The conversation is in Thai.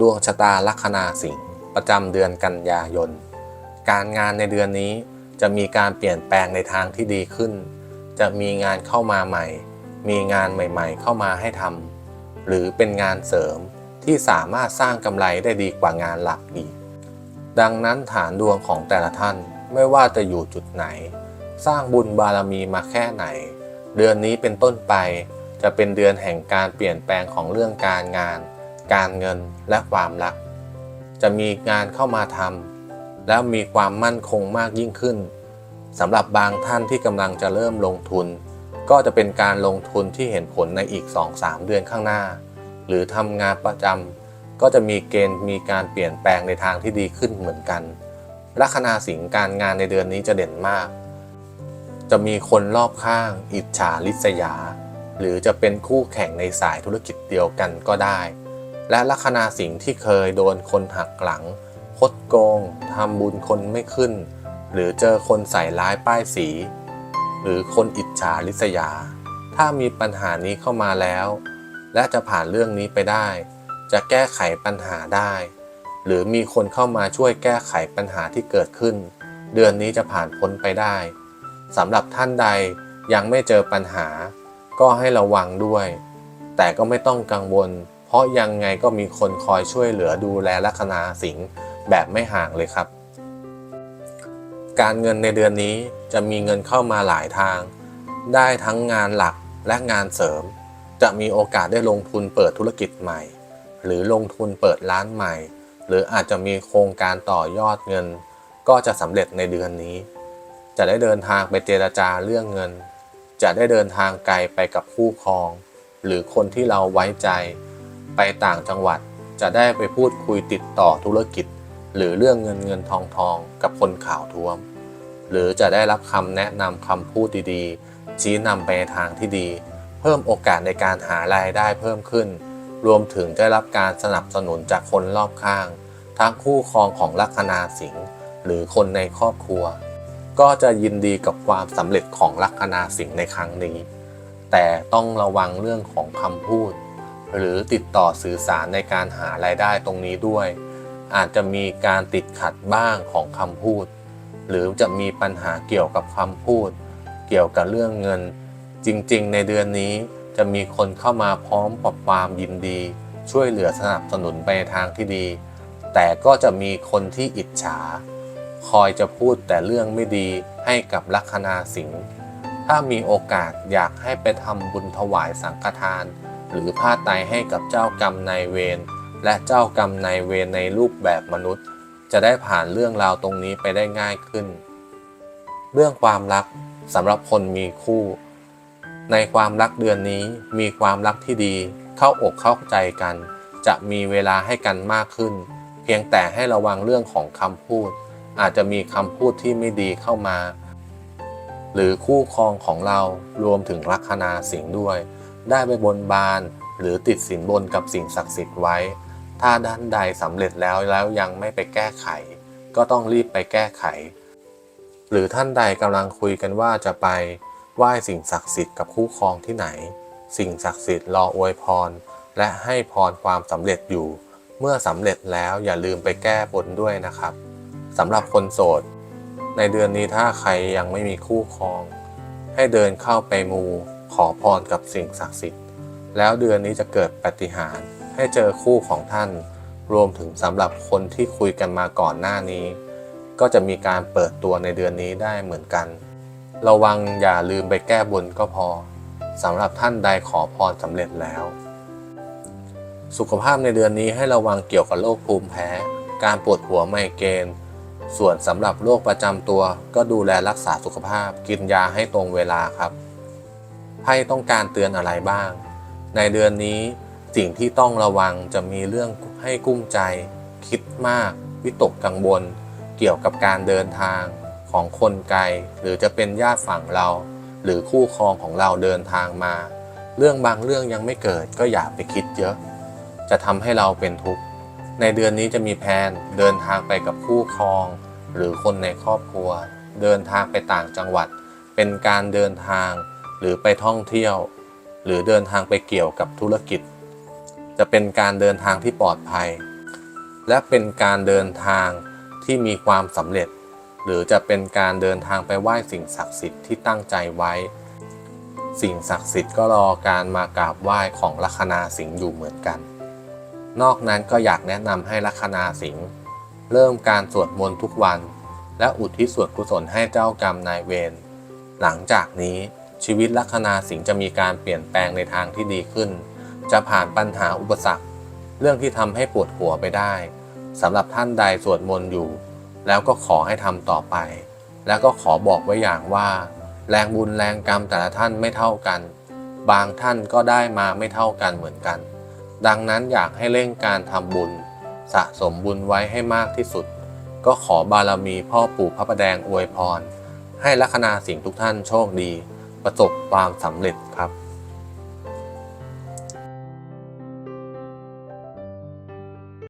ดวงชะตาลัคนาสิงห์ประจำเดือนกันยายน การงานในเดือนนี้จะมีการเปลี่ยนแปลงในทางที่ดีขึ้น จะมีงานเข้ามาใหม่ มีงานใหม่ๆ เข้ามาให้ทำหรือเป็นงานเสริมที่สามารถสร้างกำไรได้ดีกว่างานหลักอีก ดังนั้นฐานดวงของแต่ละท่านไม่ว่าจะอยู่จุดไหน สร้างบุญบารมีมาแค่ไหน เดือนนี้เป็นต้นไปจะเป็นเดือนแห่งการเปลี่ยนแปลงของเรื่องการงาน การเงินและความรัก จะมีงานเข้ามาทำแล้วมีความมั่นคงมากยิ่งขึ้นสำหรับบางท่านที่กำลังจะเริ่มลงทุน ก็จะเป็นการลงทุนที่เห็นผลในอีก 2-3 เดือนข้างหน้า หรือทำงานประจำก็จะมีเกณฑ์มีการเปลี่ยนแปลงในทางที่ดีขึ้นเหมือนกันลัคนาสิงห์การงานในเดือนนี้จะเด่นมาก จะมีคนรอบข้าง อิจฉาริษยา หรือจะเป็นคู่แข่งในสายธุรกิจเดียวกันก็ได้ และลัคนาสิงห์ที่เคยโดนคนหักหลัง คดโกงทำบุญคนไม่ขึ้น หรือเจอคนใส่ร้ายป้ายสี หรือคนอิจฉาริษยา ถ้ามีปัญหานี้เข้ามาแล้ว และจะผ่านเรื่องนี้ไปได้ จะแก้ไขปัญหาได้ หรือมีคนเข้ามาช่วยแก้ไขปัญหาที่เกิดขึ้น เดือนนี้จะผ่านพ้นไปได้สำหรับท่านใดยังไม่เจอปัญหา ก็ให้ระวังด้วย แต่ก็ไม่ต้องกังวล ราะยังไงก็มีคนคอยช่วยเหลือดูแลลัคนาสิงห์แบบไม่ห่างเลยครับ การเงินในเดือนนี้จะมีเงินเข้ามาหลายทาง ได้ทั้งงานหลักและงานเสริม จะมีโอกาสได้ลงทุนเปิดธุรกิจใหม่ หรือลงทุนเปิดร้านใหม่ หรืออาจจะมีโครงการต่อยอดเงิน ก็จะสำเร็จในเดือนนี้ จะได้เดินทางไปเจรจาเรื่องเงิน จะได้เดินทางไกลไปกับคู่ครอง หรือคนที่เราไว้ใจ ไปต่างจังหวัดจะได้ไปพูดคุยติดต่อธุรกิจ หรือเรื่องเงินเงินทองทองกับคนข่าวท้วม หรือจะได้รับคำแนะนำคำพูดดีๆ ชี้นำไปทางที่ดี เพิ่มโอกาสในการหารายได้เพิ่มขึ้น รวมถึงได้รับการสนับสนุนจากคนรอบข้าง ทั้งคู่ครองของลัคนาสิงห์หรือคนในครอบครัว ก็จะยินดีกับความสำเร็จของลัคนาสิงห์ในครั้งนี้ แต่ต้องระวังเรื่องของคำพูด หรือติดต่อสื่อสารในการหารายได้ตรงนี้ด้วย อาจจะมีการติดขัดบ้างของคำพูด หรือจะมีปัญหาเกี่ยวกับคำพูด เกี่ยวกับเรื่องเงิน จริงๆ ในเดือนนี้จะมีคนเข้ามาพร้อมกับความยินดี ช่วยเหลือสนับสนุนไปในทางที่ดี แต่ก็จะมีคนที่อิจฉา คอยจะพูดแต่เรื่องไม่ดีให้กับลัคนาสิงห์ถ้ามีโอกาสอยากให้ไปทำบุญถวายสังฆทาน หรือผ้าไตรให้กับเจ้ากรรมนายเวรและเจ้ากรรมนายเวรในรูปแบบมนุษย์ จะได้ผ่านเรื่องราวตรงนี้ไปได้ง่ายขึ้น เรื่องความรักสำหรับคนมีคู่ ในความรักเดือนนี้มีความรักที่ดี เข้าอกเข้าใจกัน จะมีเวลาให้กันมากขึ้น เพียงแต่ให้ระวังเรื่องของคำพูด อาจจะมีคำพูดที่ไม่ดีเข้ามา หรือคู่ครองของเรารวมถึงลัคนาสิงห์ด้วย ได้ไปบนบาน หรือติดสินบนกับสิ่งศักดิ์สิทธิ์ไว้ ถ้าด้านใดสำเร็จแล้วแล้วยังไม่ไปแก้ไข ก็ต้องรีบไปแก้ไข หรือท่านใดกำลังคุยกันว่าจะไปไหว้สิ่งศักดิ์สิทธิ์กับคู่ครองที่ไหน สิ่งศักดิ์สิทธิ์รออวยพร และให้พรความสำเร็จอยู่ เมื่อสำเร็จแล้วอย่าลืมไปแก้บนด้วยนะครับสำหรับคนโสด ในเดือนนี้ถ้าใครยังไม่มีคู่ครอง ให้เดินเข้าไปมู ขอพรกับสิ่งศักดิ์สิทธิ์ แล้วเดือนนี้จะเกิดปาฏิหารย์ให้เจอคู่ของท่าน รวมถึงสำหรับคนที่คุยกันมาก่อนหน้านี้ ก็จะมีการเปิดตัวในเดือนนี้ได้เหมือนกัน ระวังอย่าลืมไปแก้บนก็พอสำหรับท่านใดขอพรสำเร็จแล้ว สุขภาพในเดือนนี้ให้ระวังเกี่ยวกับโรคภูมิแพ้ การปวดหัวไมเกรนส่วนสำหรับโรคประจำตัวก็ดูแลรักษาสุขภาพกินยาให้ตรงเวลาครับ ไพ่ต้องการเตือนอะไรบ้าง ในเดือนนี้สิ่งที่ต้องระวังจะมีเรื่องให้กุ้มใจ คิดมาก วิตกกังวลเกี่ยวกับการเดินทางของคนไกล หรือจะเป็นญาติฝั่งเรา หรือคู่ครองของเราเดินทางมา เรื่องบางเรื่องยังไม่เกิดก็อย่าไปคิดเยอะ จะทำให้เราเป็นทุกข์ในเดือนนี้จะมีแผนเดินทางไปกับคู่ครอง หรือคนในครอบครัว เดินทางไปต่างจังหวัด เป็นการเดินทาง หรือไปท่องเที่ยว หรือเดินทางไปเกี่ยวกับธุรกิจ จะเป็นการเดินทางที่ปลอดภัย และเป็นการเดินทางที่มีความสำเร็จ หรือจะเป็นการเดินทางไปไหว้สิ่งศักดิ์สิทธิ์ที่ตั้งใจไว้ สิ่งศักดิ์สิทธิ์ก็รอการมากราบไหว้ของลัคนาสิงห์อยู่เหมือนกัน นอกนั้นก็อยากแนะนำให้ลัคนาสิงห์เริ่มการสวดมนต์ทุกวัน และอุทิศส่วนกุศลให้เจ้ากรรมนายเวรหลังจากนี้ ชีวิตลัคนาสิงห์จะมีการเปลี่ยนแปลงในทางที่ดีขึ้น จะผ่านปัญหาอุปสรรค เรื่องที่ทำให้ปวดหัวไปได้สำหรับท่านใดสวดมนต์อยู่ แล้วก็ขอให้ทำต่อไป แล้วก็ขอบอกไว้อย่างว่า แรงบุญแรงกรรมแต่ละท่านไม่เท่ากัน บางท่านก็ได้มาไม่เท่ากันเหมือนกัน ดังนั้นอยากให้เร่งการทำบุญ สะสมบุญไว้ให้มากที่สุด ก็ขอบารมีพ่อปู่พระประแดงอวยพร ให้ลัคนาสิงห์ทุกท่านโชคดี ประสบความสำเร็จครับ